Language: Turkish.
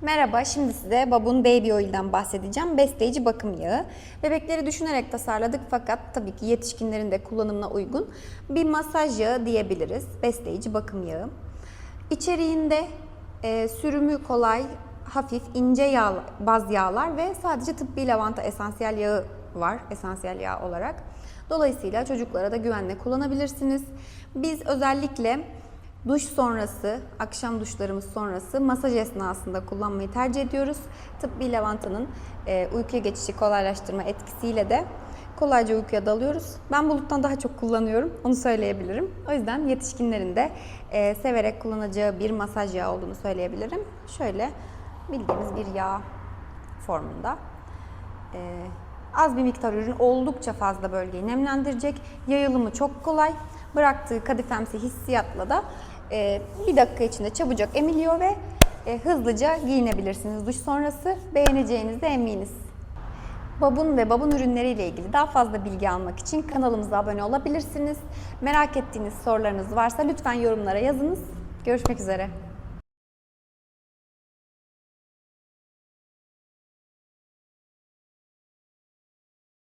Merhaba, şimdi size Babun Baby Oil'den bahsedeceğim. Besleyici bakım yağı. Bebekleri düşünerek tasarladık fakat tabii ki yetişkinlerin de kullanımına uygun bir masaj yağı diyebiliriz. Besleyici bakım yağı. İçeriğinde e, sürümü kolay, hafif, ince yağ, baz yağlar ve sadece tıbbi lavanta esansiyel yağı var, esansiyel yağ olarak. Dolayısıyla çocuklara da güvenle kullanabilirsiniz. Biz özellikle Duş sonrası, akşam duşlarımız sonrası masaj esnasında kullanmayı tercih ediyoruz. Tıbbi lavantanın e, uykuya geçişi kolaylaştırma etkisiyle de kolayca uykuya dalıyoruz. Ben buluttan daha çok kullanıyorum, onu söyleyebilirim. O yüzden yetişkinlerin de e, severek kullanacağı bir masaj yağı olduğunu söyleyebilirim. Şöyle bildiğimiz bir yağ formunda. E, az bir miktar ürün oldukça fazla bölgeyi nemlendirecek. Yayılımı çok kolay. Bıraktığı kadifemsi hissiyatla da e, bir dakika içinde çabucak emiliyor ve e, hızlıca giyinebilirsiniz duş sonrası. Beğeneceğinize eminiz. Babun ve babun ürünleriyle ilgili daha fazla bilgi almak için kanalımıza abone olabilirsiniz. Merak ettiğiniz sorularınız varsa lütfen yorumlara yazınız. Görüşmek üzere.